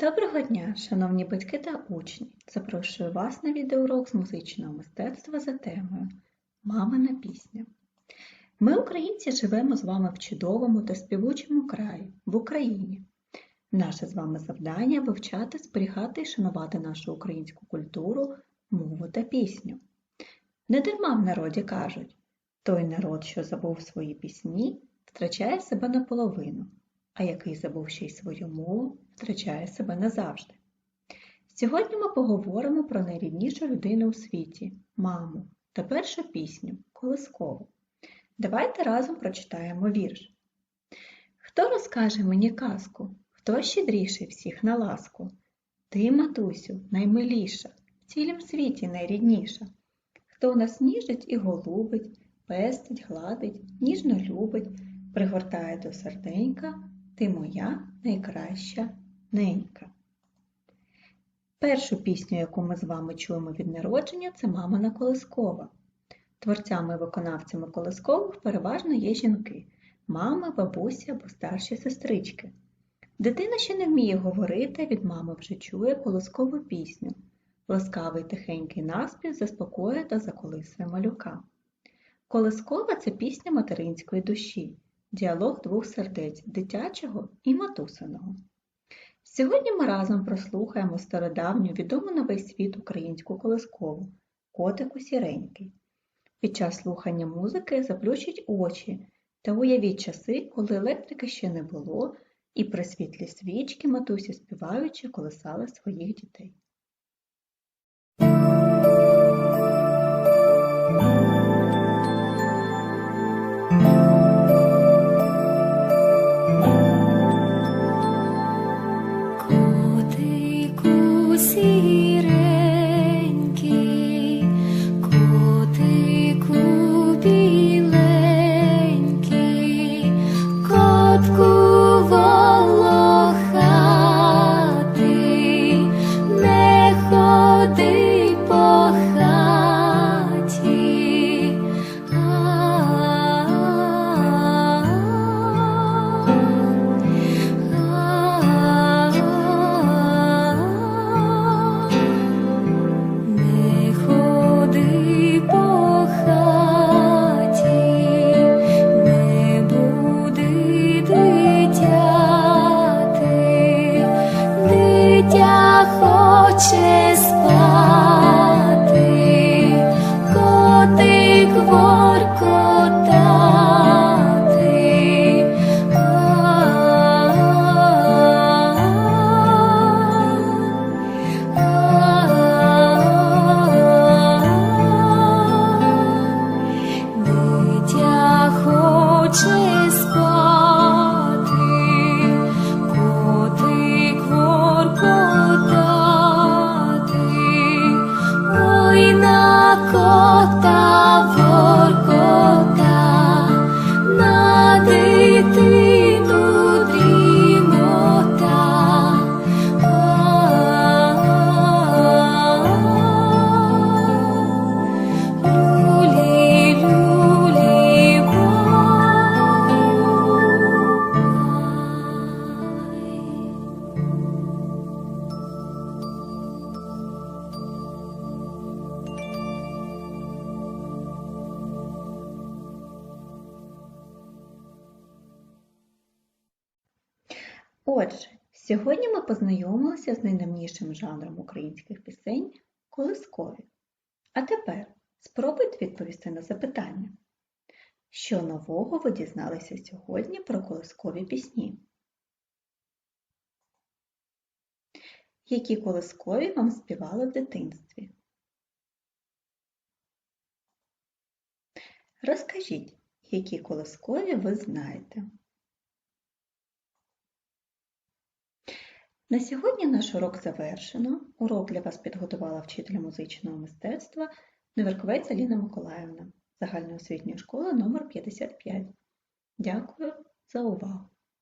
Доброго дня, шановні батьки та учні! Запрошую вас на відеоурок з музичного мистецтва за темою Мамина пісня. Ми, українці, живемо з вами в чудовому та співучому краї, в Україні. Наше з вами завдання вивчати, зберігати і шанувати нашу українську культуру, мову та пісню. Не дарма в народі кажуть, той народ, що забув свої пісні, втрачає себе наполовину а який забув ще й свою мову, втрачає себе назавжди. Сьогодні ми поговоримо про найріднішу людину у світі маму та першу пісню Колискову. Давайте разом прочитаємо вірш. Хто розкаже мені казку, хто щедріший всіх на ласку? Ти, матусю, наймиліша, в цілім світі найрідніша. Хто нас ніжить і голубить, пестить, гладить, ніжно любить, пригортає до серденька, ти моя найкраща ненька. Першу пісню, яку ми з вами чуємо від народження, це Мамина Колискова. Творцями і виконавцями колискових переважно є жінки мами, бабусі або старші сестрички. Дитина ще не вміє говорити, від мами вже чує колискову пісню. Ласкавий тихенький наспів заспокоює та заколисує малюка. Колискова це пісня материнської душі діалог двох сердець дитячого і матусиного. Сьогодні ми разом прослухаємо стародавню відому на весь світ українську колискову котику сіренький. Під час слухання музики заплющіть очі та уявіть часи, коли електрики ще не було, і при світлі свічки матусі співаючи колисали своїх дітей. Отже, сьогодні ми познайомилися з найдавнішим жанром українських пісень колискові. А тепер спробуйте відповісти на запитання. Що нового ви дізналися сьогодні про колискові пісні? Які колискові вам співали в дитинстві? Розкажіть, які колискові ви знаєте. На сьогодні наш урок завершено. Урок для вас підготувала вчитель музичного мистецтва Неверковець Аліна Миколаївна загальноосвітньої школи номер 55 Дякую за увагу!